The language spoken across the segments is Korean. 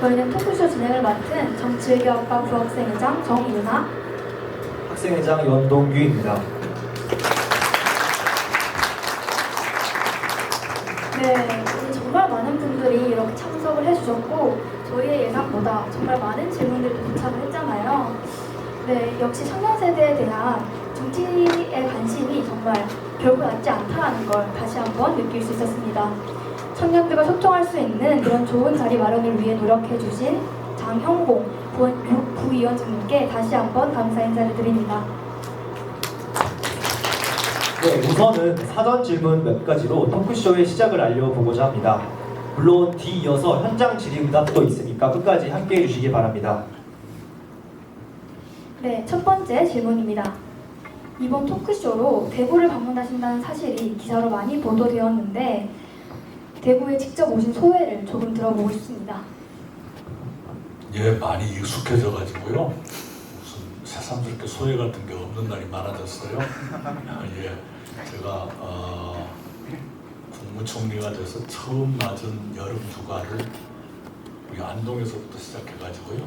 저희는 토크쇼 진행을 맡은 정치외교학과 부학생회장 정이은하, 학생회장 연동규입니다. 네, 오늘 정말 많은 분들이 이렇게 참석을 해주셨고 저희의 예상보다 정말 많은 질문들이 도착을 했잖아요. 네, 역시 청년 세대에 대한 정치에 관심이 정말 결코 낮지 않다는 걸 다시 한번 느낄 수 있었습니다. 청년들과 소통할 수 있는 그런 좋은 자리 마련을 위해 노력해 주신 장형봉 부- 부위원장님께 다시 한번 감사 인사를 드립니다. 네, 우선은 사전 질문 몇 가지로 토크쇼의 시작을 알려보고자 합니다. 물론 뒤이어서 현장 질의응답도 있으니까 끝까지 함께해 주시기 바랍니다. 네, 첫 번째 질문입니다. 이번 토크쇼로 대구를 방문하신다는 사실이 기사로 많이 보도되었는데 대구에 직접 오신 소회를 조금 들어보고 싶습니다. 예, 많이 익숙해져 가지고요. 무슨 새삼스럽게 소외 같은 게 없는 날이 많아졌어요. 아, 예, 제가 어, 국무총리가 돼서 처음 맞은 여름 휴가를 우리 안동에서부터 시작해 가지고요.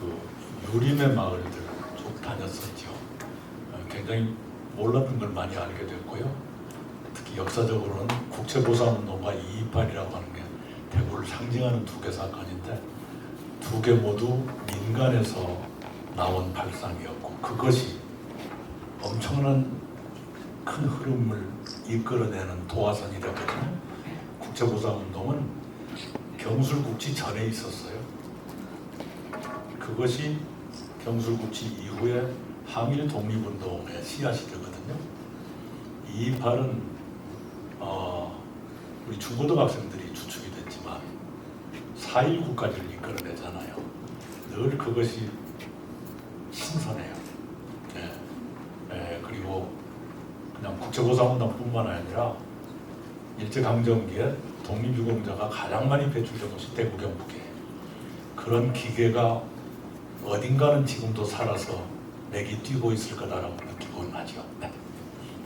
그 유림의 마을들 쭉 다녔었죠. 어, 굉장히 몰랐던 걸 많이 알게 됐고요. 역사적으로는 국채보상운동과 228이라고 하는 게 대구를 상징하는 두 개 사건인데 두 개 모두 민간에서 나온 발상이었고 그것이 엄청난 큰 흐름을 이끌어내는 도화선이 됐거든요. 국제보상운동은 경술국지 전에 있었어요. 그것이 경술국지 이후에 항일 독립운동의 씨앗이 되거든요. 이 발은 어, 우리 중고등학생들이 주축이 됐지만 4.1 국가를 이끌어내잖아요. 늘 그것이 신선해요. 예. 예, 그리고 그냥 국제보상운동뿐만 아니라 일제강점기에 독립유공자가 가장 많이 배출된 곳이 대구 경북이에요. 그런 기계가 어딘가는 지금도 살아서 맥이 뛰고 있을 거다라고 느끼곤 하죠. 네.